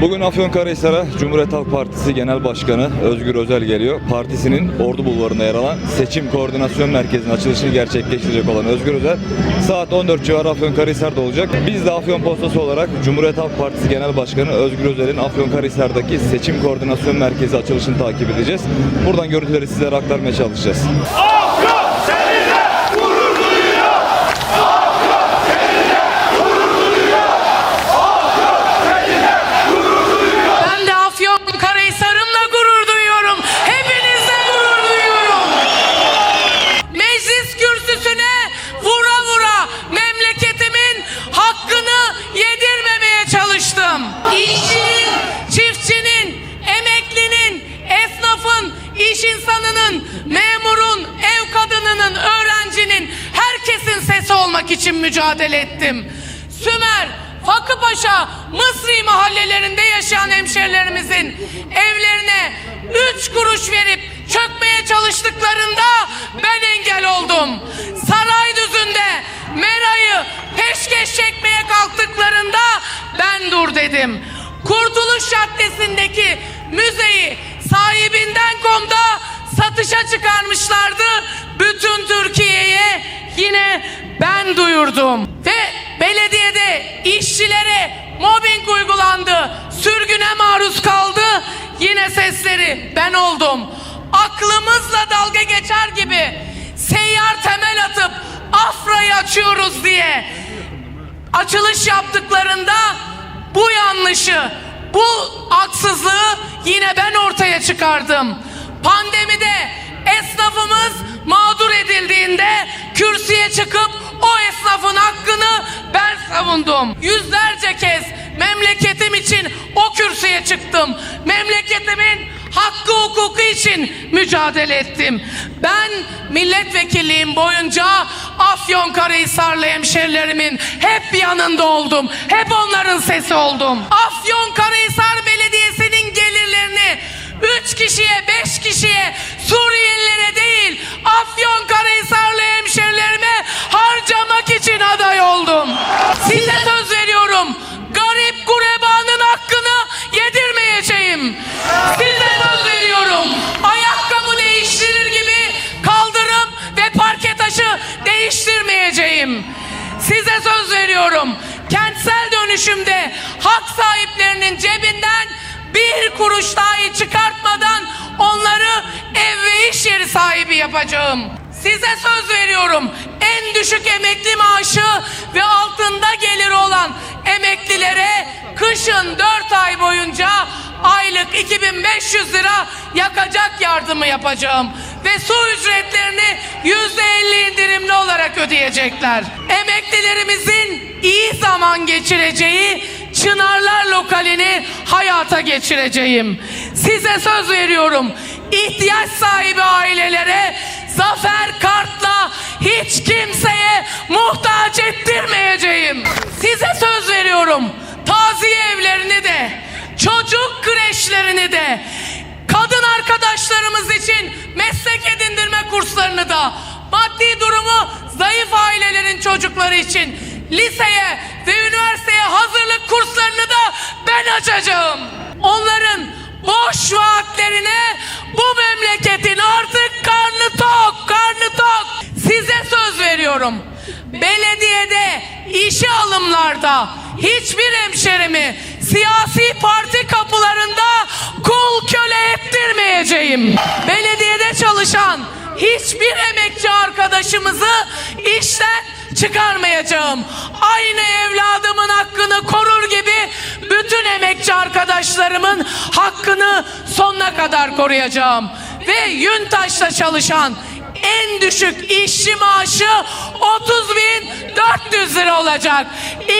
Bugün Afyonkarahisar'a Cumhuriyet Halk Partisi Genel Başkanı Özgür Özel geliyor. Partisinin Ordu Bulvarı'nda yer alan Seçim Koordinasyon Merkezi'nin açılışını gerçekleştirecek olan Özgür Özel saat 14 civarı Afyonkarahisar'da olacak. Biz de Afyon Postası olarak Cumhuriyet Halk Partisi Genel Başkanı Özgür Özel'in Afyonkarahisar'daki Seçim Koordinasyon Merkezi açılışını takip edeceğiz. Buradan görüntüleri sizlere aktarmaya çalışacağız. Ben mücadele ettim. Sümer, Fakıpaşa, Mısri mahallelerinde yaşayan hemşerilerimizin evlerine üç kuruş verip çökmeye çalıştıklarında ben engel oldum. Saraydüzü'nde Mera'yı peşkeş çekmeye kalktıklarında ben dur dedim. Kurtuluş Caddesi'ndeki müzeyi sahibinden komda satışa çıkarmışlardı. Bütün Türkiye'ye yine ben duyurdum. Ve belediyede işçilere mobbing uygulandı. Sürgüne maruz kaldı. Yine sesleri ben oldum. Aklımızla dalga geçer gibi seyyar temel atıp Afra'yı açıyoruz diye açılış yaptıklarında bu yanlışı, bu haksızlığı yine ben ortaya çıkardım. Pandemide esnafımız mağdur edildiğinde kürsüye çıkıp o esnafın hakkını ben savundum. Yüzlerce kez memleketim için o kürsüye çıktım. Memleketimin hakkı hukuku için mücadele ettim. Ben milletvekilliğim boyunca Afyonkarahisarlı hemşerilerimin hep yanında oldum. Hep onların sesi oldum. Afyonkarahisar Belediyesi'nin gelirlerini 3 kişiye 5 kişiye Suriyelilere değil Afyonkarahisarlı hemşerilerime değiştirmeyeceğim. Size söz veriyorum. Kentsel dönüşümde hak sahiplerinin cebinden bir kuruş dahi çıkartmadan onları ev ve iş yeri sahibi yapacağım. Size söz veriyorum. En düşük emekli maaşı ve altında gelir olan emeklilere kışın 4 ay boyunca aylık 2500 lira yakacak yardımı yapacağım. Ve su ücretlerini %50 indirimli olarak ödeyecekler. Emeklilerimizin iyi zaman geçireceği Çınarlar lokalini hayata geçireceğim. Size söz veriyorum. İhtiyaç sahibi ailelere zafer kartla hiç kimseye muhtaç ettirmeyeceğim. Size söz veriyorum. Taziye evlerini de, çocuk kreşlerini de, kadın arkadaşlarımız için meslek edindirme kurslarını da, maddi durumu zayıf ailelerin çocukları için liseye ve üniversiteye hazırlık kurslarını da ben açacağım. Onların boş vaatlerine bu memleketin artık karnı tok, karnı tok. Size söz veriyorum. Belediyede, işe alımlarda hiçbir hemşerimi siyasi parti kapılarında kul köle ettirmeyeceğim. Belediyede çalışan hiçbir emekçi arkadaşımızı işten çıkarmayacağım. Aynı evladımın hakkını korur gibi bütün emekçi arkadaşlarımın hakkını sonuna kadar koruyacağım. Ve Yuntaş'ta çalışan en düşük işçi maaşı 30.400 lira olacak.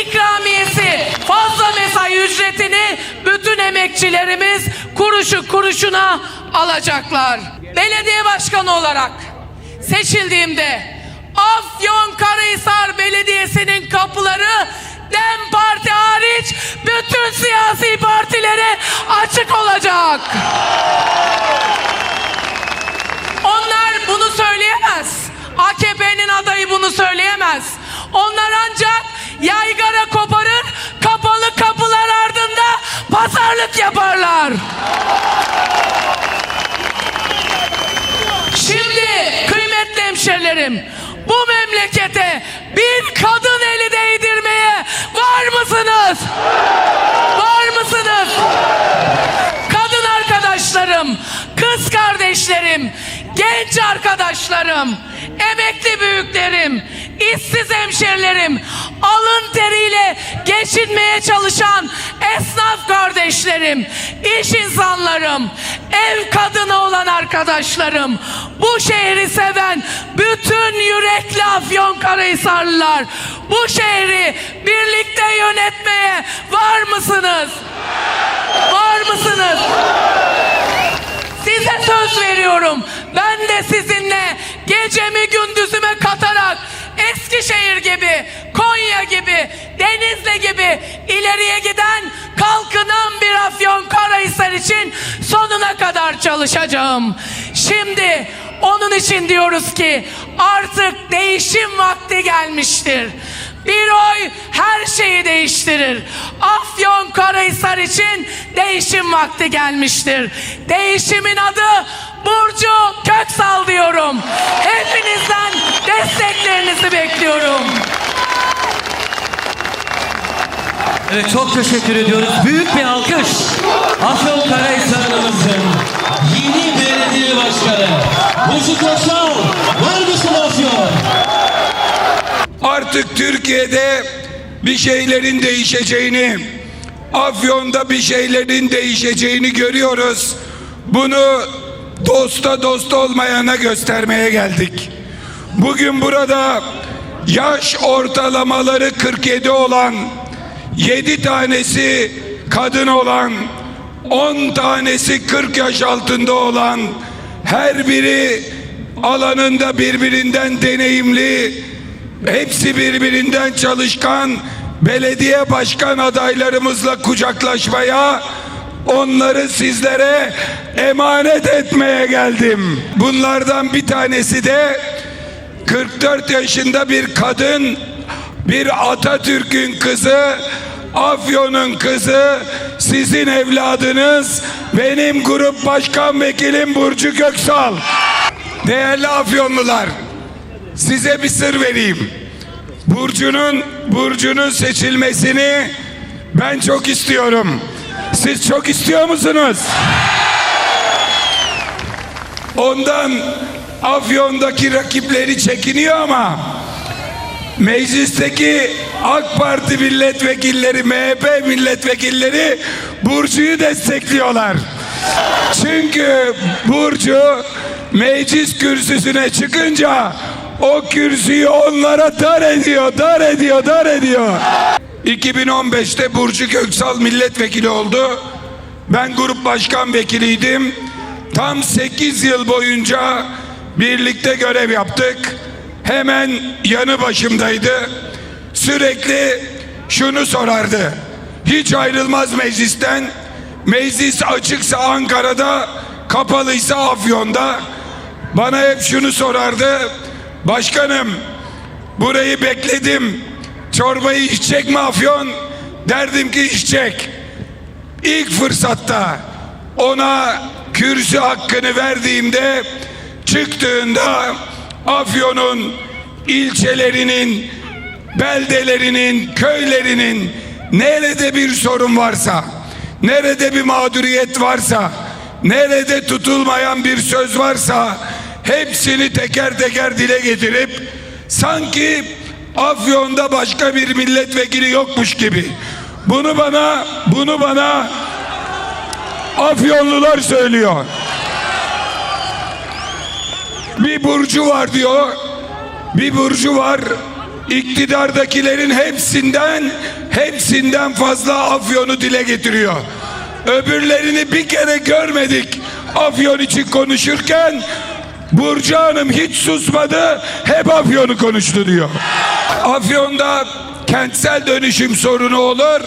İkramiyesi fazla mesai ücretini bütün emekçilerimiz kuruşu kuruşuna alacaklar. Belediye başkanı olarak seçildiğimde Afyonkarahisar Belediyesi'nin kapıları DEM Parti hariç bütün siyasi partilere açık olacak. Onlar bunu söyleyemez. AKP'nin adayı bunu söyleyemez. Onlar ancak yaygara koparır, kapalı kapılar ardında pazar pazarlık yaparlar. Şimdi kıymetli hemşerilerim bu memlekete bir kadın eli değdirmeye var mısınız? Var mısınız? Kadın arkadaşlarım, kız kardeşlerim, genç arkadaşlarım, emekli büyüklerim, işsiz hemşerilerim, alın teriyle geçinmeye çalışan esnaf kardeşlerim, iş insanlarım, ev kadını olan arkadaşlarım, bu şehri seven bütün yürekli Afyonkarahisarlılar, bu şehri birlikte yönetmeye var mısınız? Var mısınız? Size söz veriyorum. Ben de sizinle gecemi gündüzüme katarak Eskişehir gibi, Konya gibi, Denizli gibi ileriye giden kalkınan bir Afyon Karahisar için sonuna kadar çalışacağım. Şimdi onun için diyoruz ki artık değişim vakti gelmiştir. Bir oy her şeyi değiştirir. Afyon Karahisar için değişim vakti gelmiştir. Değişimin adı Burcu Köksal diyorum. Hepinizden desteklerinizi bekliyorum. Evet çok teşekkür ediyoruz. Büyük bir alkış. Afyonkarahisar'ımızın Yeni belediye başkanı Burcu Köksal Artık Türkiye'de bir şeylerin değişeceğini, Afyon'da bir şeylerin değişeceğini görüyoruz. Bunu dosta dost olmayana göstermeye geldik. Bugün burada yaş ortalamaları 47 olan, 7 tanesi kadın olan, 10 tanesi 40 yaş altında olan, her biri alanında birbirinden deneyimli, hepsi birbirinden çalışkan belediye başkan adaylarımızla kucaklaşmaya, onları sizlere emanet etmeye geldim. Bunlardan bir tanesi de 44 yaşında bir kadın, bir Atatürk'ün kızı, Afyon'un kızı, sizin evladınız, benim grup başkan vekilim Burcu Köksal. Değerli Afyonlular, size bir sır vereyim. Burcu'nun Burcu'nun seçilmesini ben çok istiyorum. Siz çok istiyor musunuz? Ondan Afyon'daki rakipleri çekiniyor ama meclisteki AK Parti milletvekilleri, MHP milletvekilleri Burcu'yu destekliyorlar. Çünkü Burcu meclis kürsüsüne çıkınca o kürsüyü onlara dar ediyor, dar ediyor, dar ediyor. 2015'te Burcu Köksal milletvekili oldu. Ben grup başkan vekiliydim. Tam 8 yıl boyunca birlikte görev yaptık. Hemen yanı başımdaydı. Sürekli şunu sorardı. Hiç ayrılmaz meclisten. Meclis açıksa Ankara'da, kapalıysa Afyon'da. Bana hep şunu sorardı. Başkanım, burayı bekledim. Çorbayı içecek mi Afyon? Derdim ki içecek. İlk fırsatta ona kürsü hakkını verdiğimde çıktığında Afyon'un ilçelerinin, beldelerinin, köylerinin nerede bir sorun varsa, nerede bir mağduriyet varsa, nerede tutulmayan bir söz varsa hepsini teker teker dile getirip sanki Afyon'da başka bir milletvekili yokmuş gibi. Bunu bana, bunu bana Afyonlular söylüyor. Bir burcu var diyor. Bir burcu var. İktidardakilerin hepsinden hepsinden fazla Afyon'u dile getiriyor. Öbürlerini bir kere görmedik. Afyon için konuşurken Burcu Hanım hiç susmadı. Hep Afyon'u konuştu diyor. Afyon'da kentsel dönüşüm sorunu olur.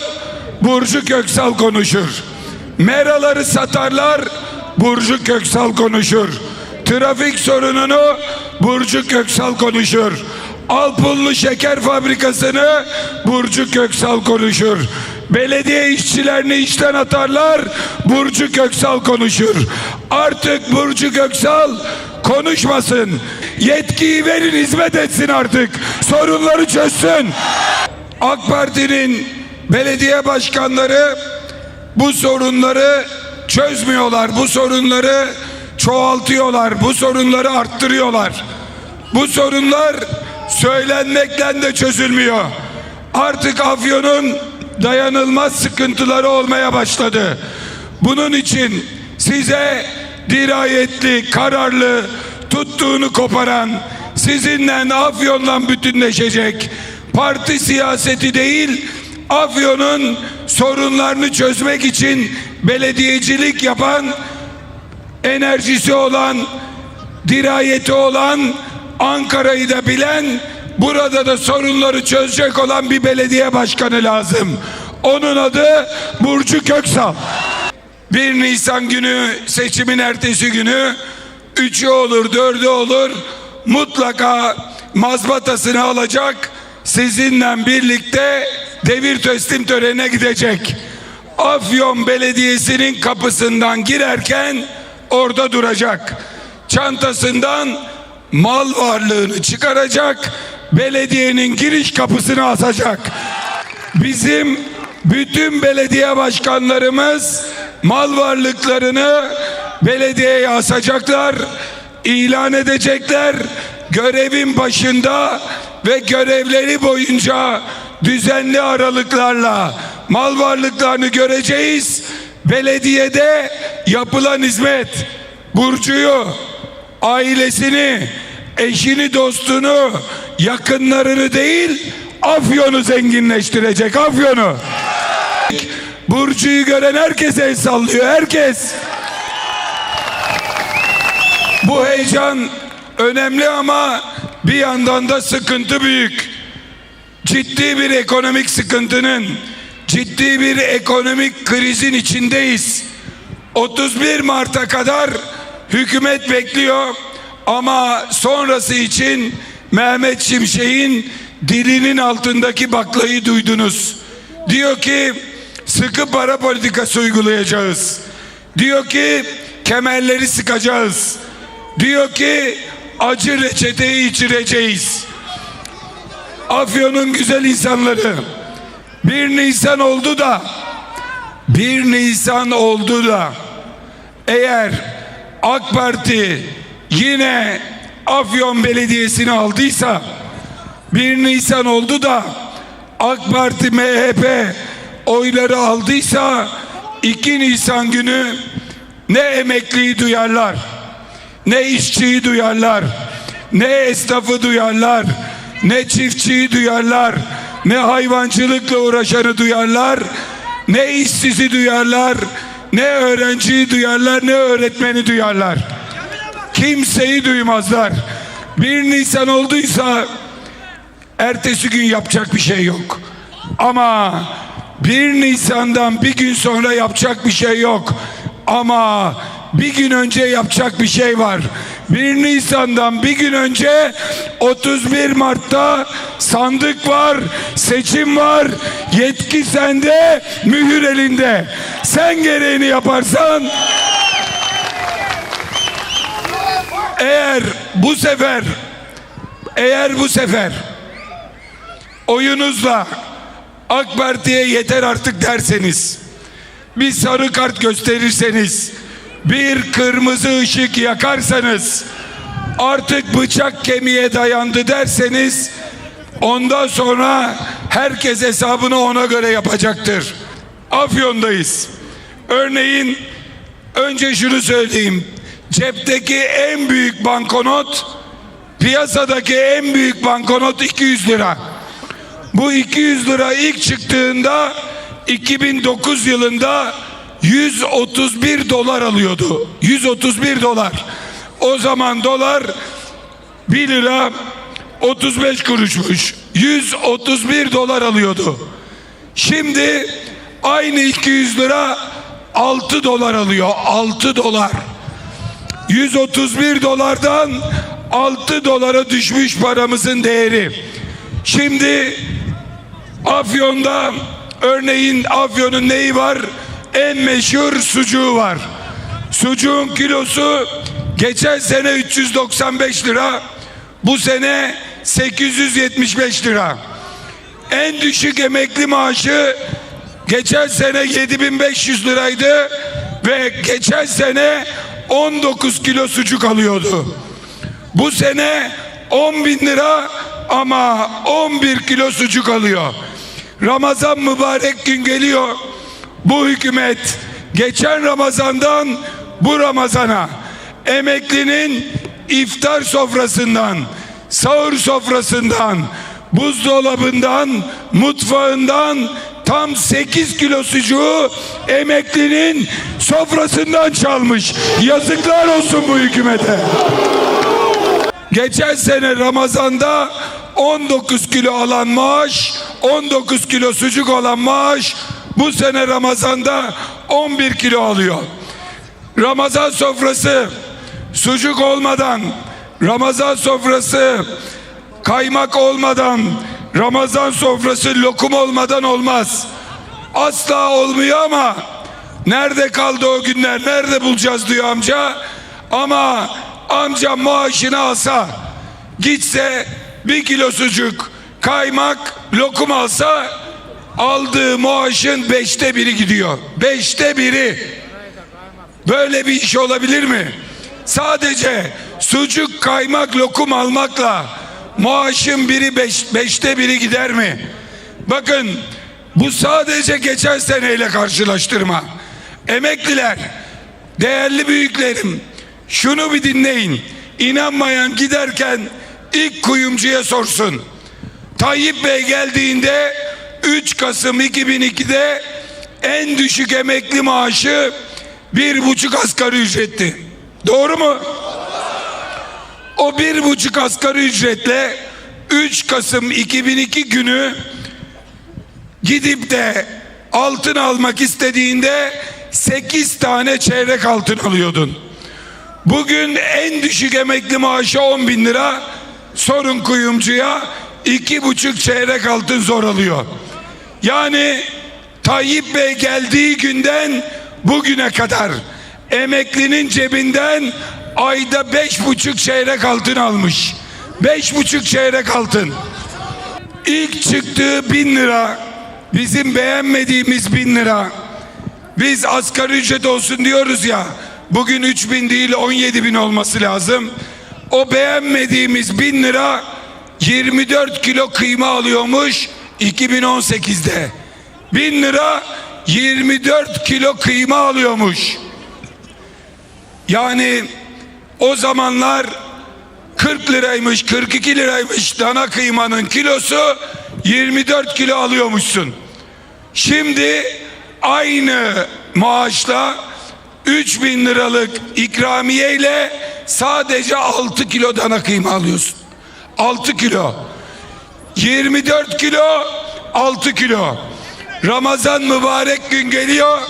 Burcu Köksal konuşur. Meraları satarlar. Burcu Köksal konuşur. Trafik sorununu Burcu Köksal konuşur. Alpullu şeker fabrikasını Burcu Köksal konuşur. belediye işçilerini işten atarlar, Burcu Köksal konuşur. Artık Burcu Köksal konuşmasın. Yetkiyi verin hizmet etsin artık. Sorunları çözsün. AK Parti'nin belediye başkanları bu sorunları çözmüyorlar. Bu sorunları çoğaltıyorlar. Bu sorunları arttırıyorlar. Bu sorunlar söylenmekle de çözülmüyor. Artık Afyon'un dayanılmaz sıkıntıları olmaya başladı. Bunun için size dirayetli, kararlı, tuttuğunu koparan, sizinle Afyon'la bütünleşecek, parti siyaseti değil, Afyon'un sorunlarını çözmek için belediyecilik yapan, enerjisi olan, dirayeti olan, Ankara'yı da bilen, burada da sorunları çözecek olan bir belediye başkanı lazım. Onun adı Burcu Köksal. 1 Nisan günü seçimin ertesi günü üçü olur dördü olur mutlaka mazbatasını alacak sizinle birlikte devir teslim törenine gidecek. Afyon Belediyesi'nin kapısından girerken orada duracak. Çantasından mal varlığını çıkaracak. Belediyenin giriş kapısını asacak. Bizim bütün belediye başkanlarımız mal varlıklarını belediyeye asacaklar, ilan edecekler. Görevin başında ve görevleri boyunca düzenli aralıklarla mal varlıklarını göreceğiz. Belediyede yapılan hizmet Burcu'yu, ailesini, eşini, dostunu, yakınlarını değil, Afyon'u zenginleştirecek. Afyon'u. Burcu'yu gören herkes el sallıyor. Herkes. Bu heyecan önemli ama bir yandan da sıkıntı büyük. Ciddi bir ekonomik sıkıntının, ciddi bir ekonomik krizin içindeyiz. 31 Mart'a kadar hükümet bekliyor ama sonrası için Mehmet Şimşek'in dilinin altındaki baklayı duydunuz. Diyor ki sıkı para politikası uygulayacağız. Diyor ki kemerleri sıkacağız. Diyor ki acı reçeteyi içireceğiz. Afyon'un güzel insanları. Bir Nisan oldu da bir Nisan oldu da eğer AK Parti yine Afyon Belediyesi'ni aldıysa bir Nisan oldu da AK Parti MHP oyları aldıysa 2 Nisan günü ne emekliyi duyarlar ne işçiyi duyarlar ne esnafı duyarlar ne çiftçiyi duyarlar ne hayvancılıkla uğraşanı duyarlar ne işsizi duyarlar ne öğrenciyi duyarlar ne öğretmeni duyarlar. Kimseyi duymazlar. Bir Nisan olduysa ertesi gün yapacak bir şey yok. Ama 1 Nisan'dan bir gün sonra yapacak bir şey yok ama bir gün önce yapacak bir şey var. 1 Nisan'dan bir gün önce 31 Mart'ta sandık var, seçim var, yetki sende, mühür elinde. Sen gereğini yaparsan eğer bu sefer eğer bu sefer oyunuzla AK Parti'ye yeter artık derseniz bir sarı kart gösterirseniz bir kırmızı ışık yakarsanız artık bıçak kemiğe dayandı derseniz ondan sonra herkes hesabını ona göre yapacaktır. Afyon'dayız. Örneğin önce şunu söyleyeyim. Cepteki en büyük bankonot piyasadaki en büyük bankonot 200 lira. Bu 200 lira ilk çıktığında 2009 yılında 131 dolar alıyordu. 131 dolar. O zaman dolar 1 lira 35 kuruşmuş. 131 dolar alıyordu. Şimdi aynı 200 lira 6 dolar alıyor. 6 dolar. 131 dolardan 6 dolara düşmüş paramızın değeri. Şimdi Afyon'da Örneğin Afyon'un neyi var? En meşhur sucuğu var. Sucuğun kilosu geçen sene 395 lira, bu sene 875 lira. En düşük emekli maaşı geçen sene 7500 liraydı ve geçen sene 19 kilo sucuk alıyordu. Bu sene 10 bin lira ama 11 kilo sucuk alıyor. Ramazan mübarek gün geliyor. Bu hükümet geçen Ramazan'dan bu Ramazan'a emeklinin iftar sofrasından, sahur sofrasından, buzdolabından, mutfağından tam 8 kilo sucuğu emeklinin sofrasından çalmış. Yazıklar olsun bu hükümete. Geçen sene Ramazan'da 19 kilo alan maaş, 19 kilo sucuk olan maaş bu sene Ramazan'da 11 kilo alıyor. Ramazan sofrası sucuk olmadan, Ramazan sofrası kaymak olmadan, Ramazan sofrası lokum olmadan olmaz. Asla olmuyor ama nerede kaldı o günler, nerede bulacağız diyor amca. Ama amca maaşını alsa, gitse bir kilo sucuk, kaymak, lokum alsa aldığı maaşın beşte biri gidiyor. Beşte biri. Böyle bir iş olabilir mi? Sadece sucuk, kaymak, lokum almakla maaşın biri beş, beşte biri gider mi? Bakın bu sadece geçen seneyle karşılaştırma. Emekliler, değerli büyüklerim şunu bir dinleyin. İnanmayan giderken ilk kuyumcuya sorsun. Tayyip Bey geldiğinde 3 Kasım 2002'de en düşük emekli maaşı bir buçuk asgari ücretti. Doğru mu? O bir buçuk asgari ücretle 3 Kasım 2002 günü gidip de altın almak istediğinde 8 tane çeyrek altın alıyordun. Bugün en düşük emekli maaşı 10 bin lira. Sorun kuyumcuya iki buçuk çeyrek altın zor alıyor. Yani Tayyip Bey geldiği günden bugüne kadar emeklinin cebinden ayda beş buçuk çeyrek altın almış. Beş buçuk çeyrek altın. İlk çıktığı bin lira bizim beğenmediğimiz bin lira biz asgari ücret olsun diyoruz ya bugün 3 bin değil 17 bin olması lazım o beğenmediğimiz bin lira 24 kilo kıyma alıyormuş 2018'de bin lira 24 kilo kıyma alıyormuş yani o zamanlar 40 liraymış 42 liraymış dana kıymanın kilosu 24 kilo alıyormuşsun. Şimdi aynı maaşla 3000 liralık ikramiye ile sadece 6 kilo dana kıyma alıyorsun. 6 kilo. 24 kilo 6 kilo. Ramazan mübarek gün geliyor.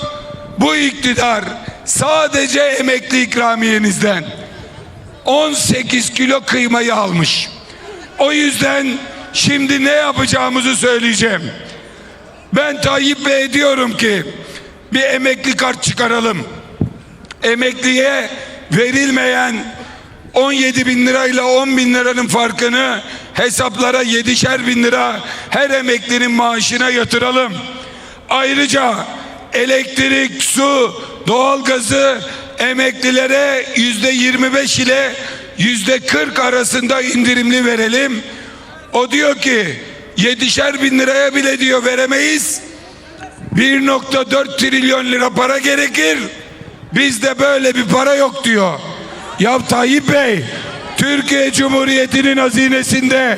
Bu iktidar sadece emekli ikramiyenizden 18 kilo kıymayı almış. O yüzden şimdi ne yapacağımızı söyleyeceğim. Ben Tayyip Bey diyorum ki bir emekli kart çıkaralım. Emekliye verilmeyen 17 bin lirayla 10 bin liranın farkını hesaplara 7'şer bin lira her emeklinin maaşına yatıralım. Ayrıca elektrik, su, doğalgazı emeklilere yüzde 25 ile yüzde 40 arasında indirimli verelim. O diyor ki yedişer bin liraya bile diyor veremeyiz. 1.4 trilyon lira para gerekir. Bizde böyle bir para yok diyor. Ya Tayyip Bey Türkiye Cumhuriyeti'nin hazinesinde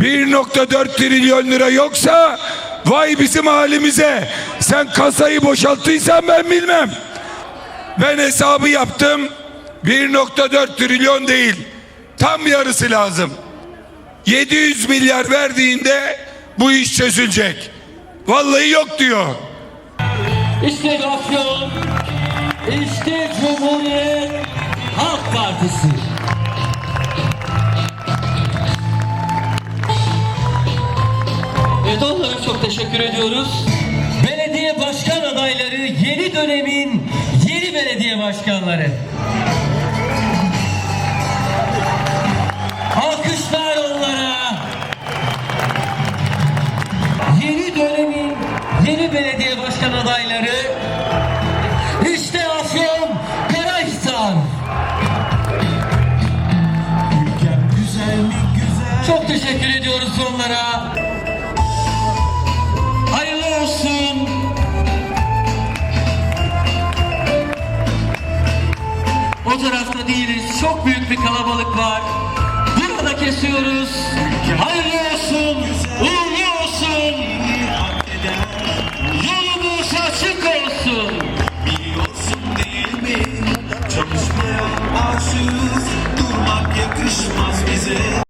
1.4 trilyon lira yoksa vay bizim halimize. Sen kasayı boşalttıysan ben bilmem. Ben hesabı yaptım. 1.4 trilyon değil. Tam yarısı lazım. 700 milyar verdiğinde bu iş çözülecek. Vallahi yok diyor. İşte Afyon, işte Cumhuriyet Partisi. Evet onlara çok teşekkür ediyoruz. dönemin yeni belediye başkanları. Alkışlar onlara. Yeni dönemin yeni belediye teşekkür ediyoruz onlara. Hayırlı olsun. O tarafta değiliz. Çok büyük bir kalabalık var. Burada kesiyoruz. Hayırlı olsun. Uğurlu olsun. Yolumuz açık olsun. Biliyorsun değil mi? Çalışmaya aşığız. Durmak yakışmaz bize.